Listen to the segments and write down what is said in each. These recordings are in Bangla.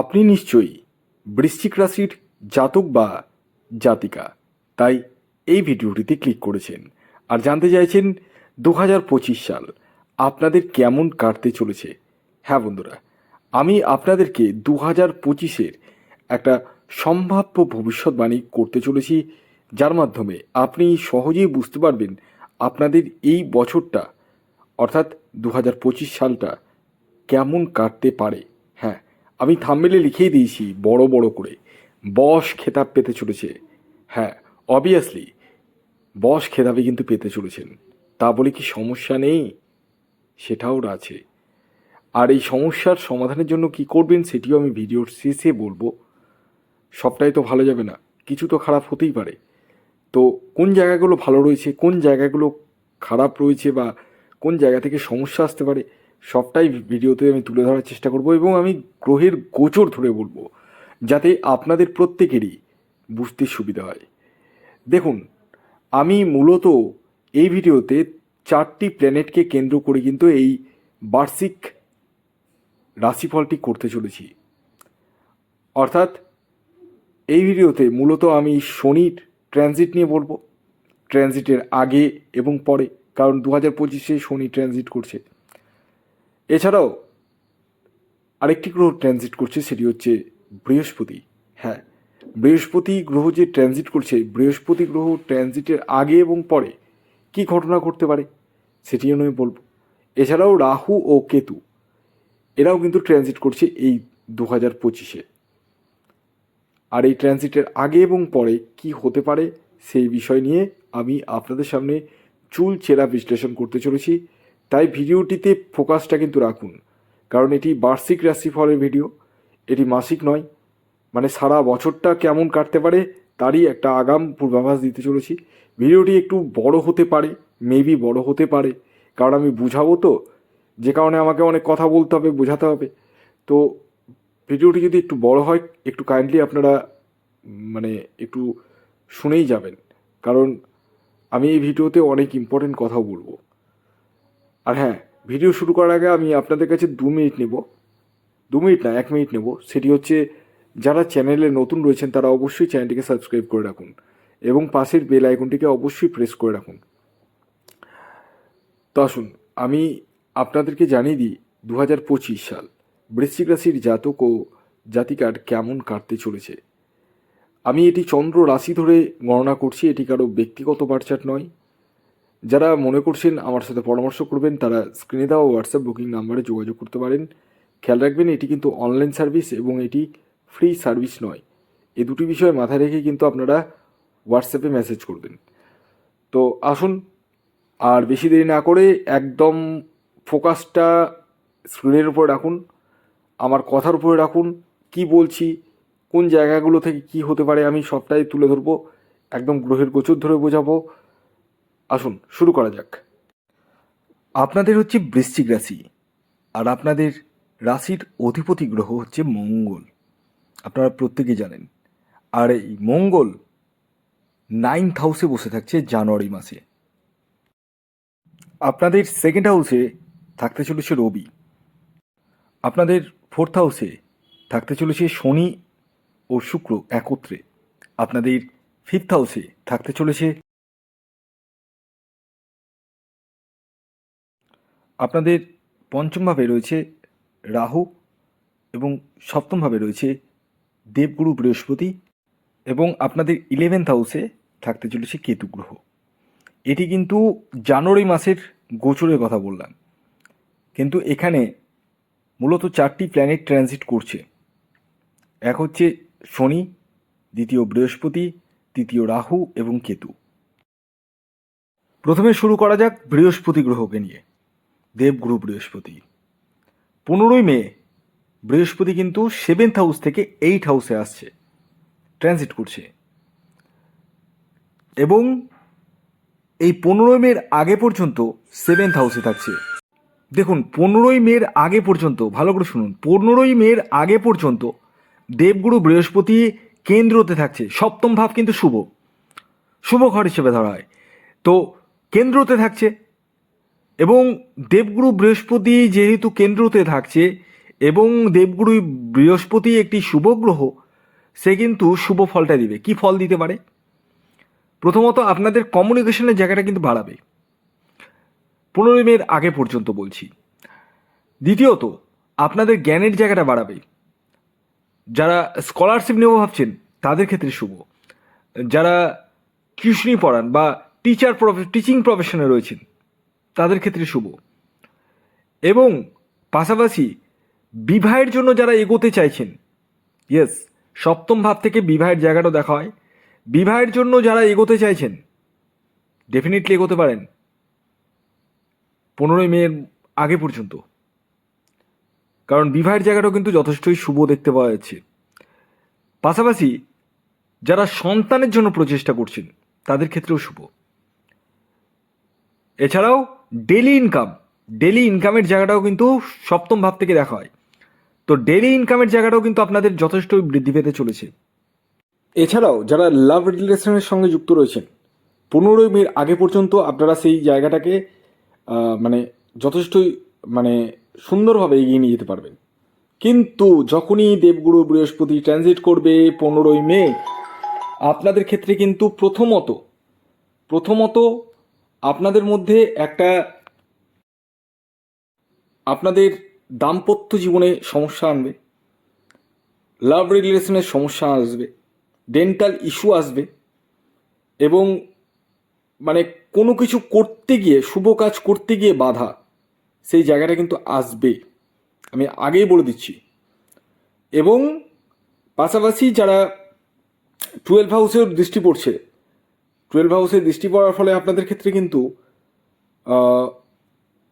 আপনি নিশ্চয়ই বৃশ্চিক রাশির জাতক বা জাতিকা, তাই এই ভিডিওটিতে ক্লিক করেছেন। আর জানতে চাইছেন দু হাজার পঁচিশ সাল আপনাদের কেমন কাটতে চলেছে? হ্যাঁ বন্ধুরা, আমি আপনাদেরকে দু হাজার পঁচিশের একটা সম্ভাব্য ভবিষ্যৎবাণী করতে চলেছি, যার মাধ্যমে আপনি সহজেই বুঝতে পারবেন আপনাদের এই বছরটা, অর্থাৎ দু হাজার পঁচিশ সালটা কেমন কাটতে পারে। হ্যাঁ আমি থাম্বেলে লিখেই দিয়েছি, বড় বড় করে। বস খেতাব পেতে চলেছে। হ্যাঁ অবভিয়াসলি বস খেতাবে কিন্তু পেতে চলেছেন। তা বলে কি সমস্যা নেই? সেটাও আছে। আর এই সমস্যার সমাধানের জন্য কি করবেন সেটিও আমি ভিডিওর শেষে বলব। সবটাই তো ভালো যাবে না। কিছু তো খারাপ হতেই পারে। তো কোন জায়গাগুলো ভালো রয়েছে, কোন জায়গাগুলো খারাপ রয়েছে বা কোন জায়গা থেকে সমস্যা আসতে পারে সবটাই ভিডিওতে আমি তুলে ধরার চেষ্টা করব এবং আমি গ্রহের গোচর ধরে বলব, যাতে আপনাদের প্রত্যেকেরই বুঝতে সুবিধা হয়। দেখুন, আমি মূলত এই ভিডিওতে চারটি প্ল্যানেটকে কেন্দ্র করে কিন্তু এই বার্ষিক রাশিফলটি করতে চলেছি। অর্থাৎ এই ভিডিওতে মূলত আমি শনির ট্রানজিট নিয়ে বলব, ট্রানজিটের আগে এবং পরে, কারণ দু হাজার পঁচিশে শনি ট্রানজিট করছে। এছাড়াও আরেকটি গ্রহ ট্রানজিট করছে, সেটি হচ্ছে বৃহস্পতি। হ্যাঁ বৃহস্পতি গ্রহ যে ট্রানজিট করছে, বৃহস্পতি গ্রহ ট্রানজিটের আগে এবং পরে কি ঘটনা ঘটতে পারে সেটিও আমি বলব। এছাড়াও রাহু ও কেতু, এরাও কিন্তু ট্রানজিট করছে এই দু হাজার পঁচিশে। আর এই ট্রানজিটের আগে এবং পরে কি হতে পারে, সেই বিষয় নিয়ে আমি আপনাদের সামনে চুল চেরা বিশ্লেষণ করতে চলেছি। তাই ভিডিওটিতে ফোকাসটা কিন্তু রাখুন। কারণ এটি বার্ষিক রাশিফলের ভিডিও এটি মাসিক নয়। মানে সারা বছরটা কেমন কাটতে পারে, তারই একটা আগাম পূর্বাভাস দিতে চলেছি। ভিডিওটি একটু বড় হতে পারে মেবি বড় হতে পারে। কারণ আমি বুঝাবো তো, যে কারণে আমাকে অনেক কথা বলতে হবে, বোঝাতে হবে। তো ভিডিওটি যদি একটু বড় হয়, একটু কাইন্ডলি আপনারা মানে একটু শুনেই যাবেন। কারণ আমি এই ভিডিওতে অনেক ইম্পর্টেন্ট কথাও বলব। আর হ্যাঁ ভিডিও শুরু করার আগে আমি আপনাদের কাছে দু মিনিট নেব। দু মিনিট না, এক মিনিট নেব। সেটি হচ্ছে, যারা চ্যানেলে নতুন রয়েছেন, তারা অবশ্যই চ্যানেলটিকে সাবস্ক্রাইব করে রাখুন এবং পাশের বেল আইকনটিকে অবশ্যই প্রেস করে রাখুন। তো আসুন, আমি আপনাদেরকে জানিয়ে দিই দু হাজার পঁচিশ সাল বৃশ্চিক রাশির জাতক ও জাতিকার কেমন কাটতে চলেছে। আমি এটি চন্দ্র রাশি ধরে গণনা করছি, এটি কারও ব্যক্তিগত বার্চাট নয়। যারা মনে করছেন আমার সাথে পরামর্শ করবেন, তারা স্ক্রিনে দেওয়া হোয়াটসঅ্যাপ বুকিং নাম্বারে যোগাযোগ করতে পারেন। খেয়াল রাখবেন, এটি কিন্তু অনলাইন সার্ভিস এবং এটি ফ্রি সার্ভিস নয়। এই দুটি বিষয় মাথায় রেখে কিন্তু আপনারা হোয়াটসঅ্যাপে মেসেজ করবেন। তো আসুন, আর বেশি দেরি না করে একদম ফোকাসটা স্ক্রিনের উপরে রাখুন, আমার কথার উপরে রাখুন, কি বলছি, কোন জায়গাগুলো থেকে কি হতে পারে আমি সবটাই তুলে ধরবো, একদম গ্রহের গোচর ধরে বোঝাবো। আসুন, শুরু করা যাক। আপনাদের হচ্ছে বৃশ্চিক রাশি, আর আপনাদের রাশির অধিপতি গ্রহ হচ্ছে মঙ্গল। আপনারা প্রত্যেকেই জানেন। আর এই মঙ্গল নাইন্থ হাউসে বসে থাকছে জানুয়ারি মাসে। আপনাদের সেকেন্ড হাউসে থাকতে চলেছে রবি। আপনাদের ফোর্থ হাউসে থাকতে চলেছে শনি ও শুক্র একত্রে। আপনাদের ফিফথ হাউসে থাকতে চলেছে আপনাদের পঞ্চমভাবে রয়েছে রাহু এবং সপ্তমভাবে রয়েছে দেবগুরু বৃহস্পতি এবং আপনাদের ইলেভেন্থ হাউসে থাকতে চলেছে কেতু গ্রহ। এটি কিন্তু জানুয়ারি মাসের গোচরের কথা বললাম। কিন্তু এখানে মূলত চারটি প্ল্যানেট ট্রানজিট করছে। এক হচ্ছে শনি, দ্বিতীয় বৃহস্পতি, তৃতীয় রাহু এবং কেতু। প্রথমে শুরু করা যাক বৃহস্পতি গ্রহকে নিয়ে। দেবগুরু বৃহস্পতি। পনেরোই মে, বৃহস্পতি কিন্তু সেভেন্থ হাউস থেকে এইট হাউসে আসছে ট্রানজিট করছে। এবং এই পনেরোই মের আগে পর্যন্ত সেভেন্থ হাউসে থাকছে। দেখুন, পনেরোই মের আগে পর্যন্ত, ভালো করে শুনুন, পনেরোই মের আগে পর্যন্ত দেবগুরু বৃহস্পতি কেন্দ্রতে থাকছে। সপ্তম ভাব কিন্তু শুভ। শুভ ঘর হিসেবে ধরা হয়। তো কেন্দ্রতে থাকছে এবং দেবগুরু বৃহস্পতি যেহেতু কেন্দ্রতে থাকছে এবং দেবগুরু বৃহস্পতি একটি শুভ গ্রহ, সে কিন্তু শুভ ফলটা দিবে। কি ফল দিতে পারে? প্রথমত আপনাদের কমিউনিকেশনের জায়গাটা কিন্তু বাড়াবে। পনেরোই মের আগে পর্যন্ত বলছি। দ্বিতীয়ত, আপনাদের জ্ঞানের জায়গাটা বাড়াবে। যারা স্কলারশিপ নেব ভাবছেন, তাদের ক্ষেত্রে শুভ। যারা টিউশনি পড়ান বা টিচার প্রফে টিচিং প্রফেশনে রয়েছেন তাদের ক্ষেত্রে শুভ। এবং পাশাপাশি বিবাহের জন্য যারা এগোতে চাইছেন ইয়েস সপ্তম ভাব থেকে বিবাহের জায়গাটা দেখা হয়। বিবাহের জন্য যারা এগোতে চাইছেন ডেফিনেটলি এগোতে পারেন। পনেরোই মের আগে পর্যন্ত। কারণ বিবাহের জায়গাটাও কিন্তু যথেষ্টই শুভ দেখতে পাওয়া যাচ্ছে। পাশাপাশি যারা সন্তানের জন্য প্রচেষ্টা করছেন, তাদের ক্ষেত্রেও শুভ। এছাড়াও ডেলি ইনকাম ডেলি ইনকামের জায়গাটাও কিন্তু সপ্তম ভাব থেকে দেখা হয়। তো ডেলি ইনকামের জায়গাটাও কিন্তু আপনাদের যথেষ্টই বৃদ্ধি পেতে চলেছে। এছাড়াও যারা লাভ রিলেশনের সঙ্গে যুক্ত রয়েছেন, পনেরোই মের আগে পর্যন্ত আপনারা সেই জায়গাটাকে মানে যথেষ্টই মানে সুন্দরভাবে এগিয়ে নিয়ে যেতে পারবেন। কিন্তু যখনই দেবগুরু বৃহস্পতি ট্রানজিট করবে পনেরোই মে, আপনাদের ক্ষেত্রে কিন্তু প্রথমত প্রথমত আপনাদের মধ্যে একটা আপনাদের দাম্পত্য জীবনে সমস্যা আনবে লাভ রিলেশনের সমস্যা আসবে ডেন্টাল ইস্যু আসবে এবং মানে কোনো কিছু করতে গিয়ে, শুভ কাজ করতে গিয়ে বাধা, সেই জায়গাটা কিন্তু আসবে। আমি আগেই বলে দিচ্ছি। এবং পাশাপাশি যারা টুয়েলভ হাউসের দৃষ্টি পড়ছে টুয়েলভ হাউসের দৃষ্টি পড়ার ফলে আপনাদের ক্ষেত্রে কিন্তু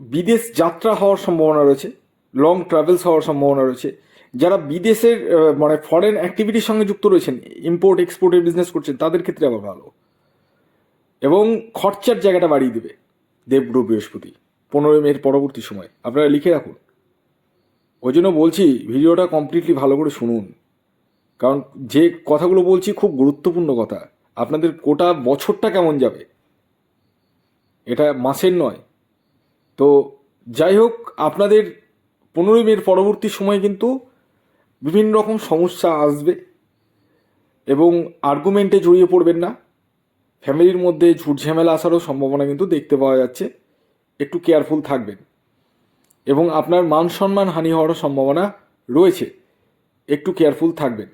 বিদেশ যাত্রা হওয়ার সম্ভাবনা রয়েছে লং ট্রাভেলস হওয়ার সম্ভাবনা রয়েছে। যারা বিদেশের মানে ফরেন অ্যাক্টিভিটির সঙ্গে যুক্ত রয়েছেন ইম্পোর্ট এক্সপোর্টের বিজনেস করছেন, তাদের ক্ষেত্রে আবার ভালো। এবং খরচার জায়গাটা বাড়িয়ে দেবে দেবগুরু বৃহস্পতি, পনেরোই মের পরবর্তী সময়। আপনারা লিখে রাখুন। ওই জন্য বলছি, ভিডিওটা কমপ্লিটলি ভালো করে শুনুন। কারণ যে কথাগুলো বলছি খুব গুরুত্বপূর্ণ কথা। আপনাদের গোটা বছরটা কেমন যাবে? এটা মাসের নয়। তো যাই হোক, আপনাদের পনেরোই মের পরবর্তী সময়ে কিন্তু বিভিন্ন রকম সমস্যা আসবে এবং আর্গুমেন্টে জড়িয়ে পড়বেন না। ফ্যামিলির মধ্যে ঝুট ঝামেলা আসারও সম্ভাবনা কিন্তু দেখতে পাওয়া যাচ্ছে। একটু কেয়ারফুল থাকবেন। এবং আপনার মান সম্মান হানি হওয়ারও সম্ভাবনা রয়েছে। একটু কেয়ারফুল থাকবেন।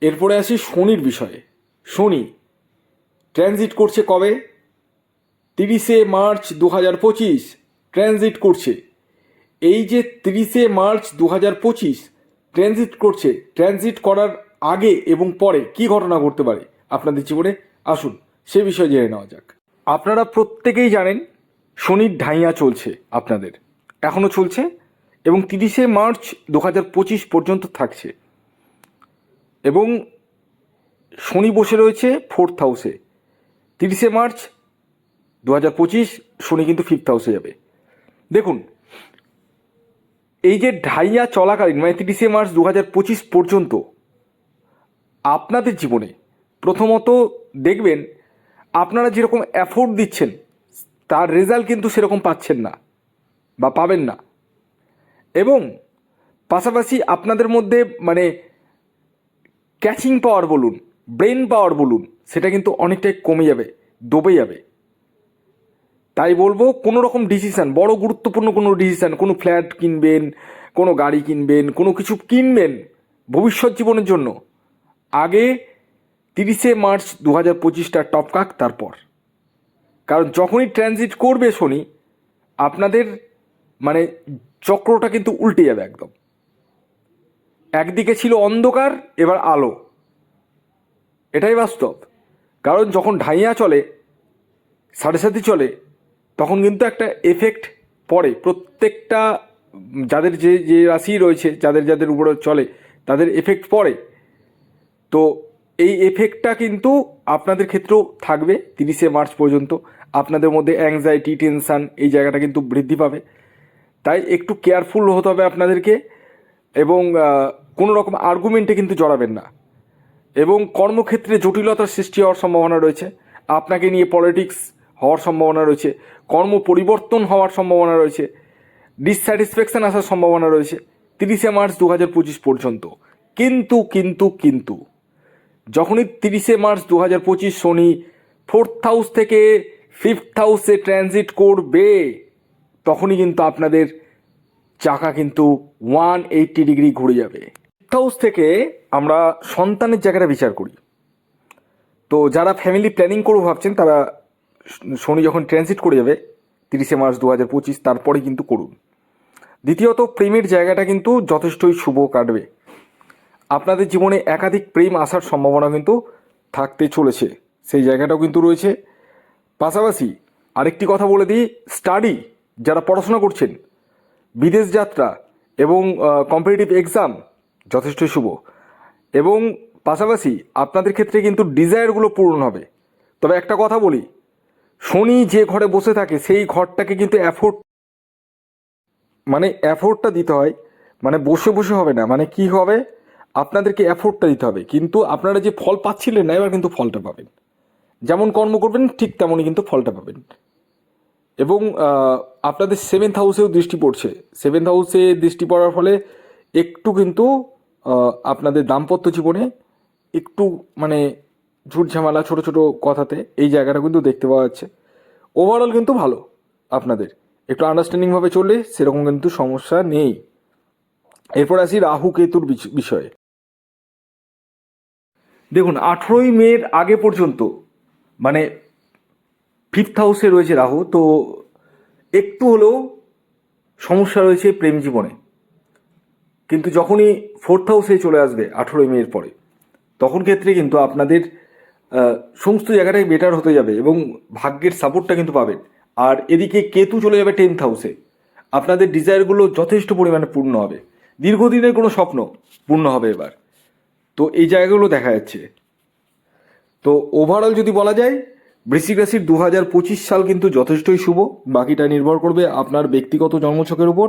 এরপরে আসি শনির বিষয়ে। শনি ট্রানজিট করছে কবে? তিরিশে মার্চ দু হাজার পঁচিশ ট্রানজিট করছে। এই যে তিরিশে মার্চ দু হাজার পঁচিশ ট্রানজিট করছে। ট্রানজিট করার আগে এবং পরে কি ঘটনা ঘটতে পারে? আপনাদের জীবনে আসুন, সে বিষয়ে জেনে নেওয়া যাক। আপনারা প্রত্যেকেই জানেন শনির ঢাইয়া চলছে আপনাদের। এখনও চলছে এবং তিরিশে মার্চ দু হাজার পঁচিশ পর্যন্ত থাকছে। এবং শনি বসে রয়েছে ফোর্থ হাউসে তিরিশে মার্চ দু হাজার পঁচিশ, শনি কিন্তু ফিফথ হাউসে যাবে। দেখুন, এই যে ঢাইয়া চলাকালীন মানে তিরিশে মার্চ দু হাজার পঁচিশ পর্যন্ত, আপনাদের জীবনে প্রথমত দেখবেন, আপনারা যেরকম অ্যাফোর্ড দিচ্ছেন, তার রেজাল্ট কিন্তু সেরকম পাচ্ছেন না বা পাবেন না। এবং পাশাপাশি আপনাদের মধ্যে মানে ক্যাচিং পাওয়ার বলুন ব্রেন পাওয়ার বলুন, সেটা কিন্তু অনেকটাই কমে যাবে, দবে যাবে। তাই বলব, কোনো রকম ডিসিশান বড় গুরুত্বপূর্ণ কোনো ডিসিশান কোনো ফ্ল্যাট কিনবেন, কোনো গাড়ি কিনবেন, কোনো কিছু কিনবেন ভবিষ্যৎ জীবনের জন্য, আগে তিরিশে মার্চ দু হাজার পঁচিশটা টপকাক তারপর। কারণ যখনই ট্রানজিট করবে শনি আপনাদের মানে চক্রটা কিন্তু উল্টে যাবে একদম। একদিকে ছিল অন্ধকার, এবার আলো। এটাই বাস্তব। কারণ যখন ঢাইয়া চলে সাড়ে সাথে চলে, তখন কিন্তু একটা এফেক্ট পড়ে। প্রত্যেকটা, যাদের যে যে রাশি রয়েছে, যাদের যাদের উপরে চলে, তাদের এফেক্ট পড়ে। তো এই এফেক্টটা কিন্তু আপনাদের ক্ষেত্রেও থাকবে তিরিশে মার্চ পর্যন্ত। আপনাদের মধ্যে অ্যাংজাইটি টেনশান এই জায়গাটা কিন্তু বৃদ্ধি পাবে। তাই একটু কেয়ারফুল হতে হবে আপনাদেরকে এবং কোনো রকম আর্গুমেন্টে কিন্তু জড়াবেন না। এবং কর্মক্ষেত্রে জটিলতার সৃষ্টি হওয়ার সম্ভাবনা রয়েছে। আপনাকে নিয়ে পলিটিক্স হওয়ার সম্ভাবনা রয়েছে। কর্ম পরিবর্তন হওয়ার সম্ভাবনা রয়েছে। ডিসস্যাটিসফ্যাকশন আসার সম্ভাবনা রয়েছে। তিরিশে মার্চ দু হাজার পঁচিশ পর্যন্ত। কিন্তু কিন্তু কিন্তু, যখনই তিরিশে মার্চ দু হাজার পঁচিশ শনি ফোর্থ হাউস থেকে ফিফথ হাউসে ট্রানজিট করবে, তখনই কিন্তু আপনাদের চাকা কিন্তু ওয়ান এইট্টি ডিগ্রি ঘুরে যাবে। ফিফথ হাউস থেকে আমরা সন্তানের জায়গাটা বিচার করি। তো যারা ফ্যামিলি প্ল্যানিং করব ভাবছেন, তারা শনি যখন ট্রানজিট করে যাবে, তিরিশে মার্চ দু হাজার পঁচিশ, তারপরে কিন্তু করুন। দ্বিতীয়ত, প্রেমের জায়গাটা কিন্তু যথেষ্টই শুভ কাটবে। আপনাদের জীবনে একাধিক প্রেম আসার সম্ভাবনা কিন্তু থাকতে চলেছে, সেই জায়গাটাও কিন্তু রয়েছে। পাশাপাশি আরেকটি কথা বলে দিই স্টাডি যারা পড়াশোনা করছেন, বিদেশ যাত্রা এবং কম্পিটিটিভ এক্সাম যথেষ্টই শুভ। এবং পাশাপাশি আপনাদের ক্ষেত্রে কিন্তু ডিজায়ারগুলো পূরণ হবে। তবে একটা কথা বলি, শনি যে ঘরে বসে থাকে, সেই ঘরটাকে কিন্তু অ্যাফোর্ড মানে অ্যাফোর্ডটা দিতে হয়। মানে বসে বসে হবে না। মানে কি হবে? আপনাদেরকে অ্যাফোর্ডটা দিতে হবে। কিন্তু আপনারা যে ফল পাচ্ছিলেন না, এবার কিন্তু ফলটা পাবেন। যেমন কর্ম করবেন, ঠিক তেমনই কিন্তু ফলটা পাবেন। এবং আপনাদের সেভেন্থ হাউসেও দৃষ্টি পড়ছে। সেভেন্থ হাউসে দৃষ্টি পড়ার ফলে একটু কিন্তু আপনাদের দাম্পত্য জীবনে একটু মানে ঝুট ঝামেলা, ছোটো ছোটো কথাতে এই জায়গাটা কিন্তু দেখতে পাওয়া যাচ্ছে। ওভারঅল কিন্তু ভালো আপনাদের। একটু আন্ডারস্ট্যান্ডিংভাবে চললে সেরকম কিন্তু সমস্যা নেই। এরপর আসি রাহু কেতুর বিষয়ে। দেখুন, আঠেরোই মের আগে পর্যন্ত মানে ফিফথ হাউসে রয়েছে রাহু, তো একটু হলেও সমস্যা রয়েছে প্রেম জীবনে। কিন্তু যখনই ফোর্থ হাউসে চলে আসবে আঠেরোই মের পরে, তখন ক্ষেত্রে কিন্তু আপনাদের সমস্ত জায়গাটাই বেটার হতে যাবে এবং ভাগ্যের সাপোর্টটা কিন্তু পাবেন। আর এদিকে কেতু চলে যাবে টেন্থ হাউসে আপনাদের ডিজায়ারগুলো যথেষ্ট পরিমাণে পূর্ণ হবে। দীর্ঘদিনের কোনো স্বপ্ন পূর্ণ হবে এবার। তো এই জায়গাগুলো দেখা যাচ্ছে। তো ওভারঅল যদি বলা যায়, বৃশ্চিক রাশির দু হাজার পঁচিশ সাল কিন্তু যথেষ্টই শুভ। বাকিটা নির্ভর করবে আপনার ব্যক্তিগত জন্মছকের উপর।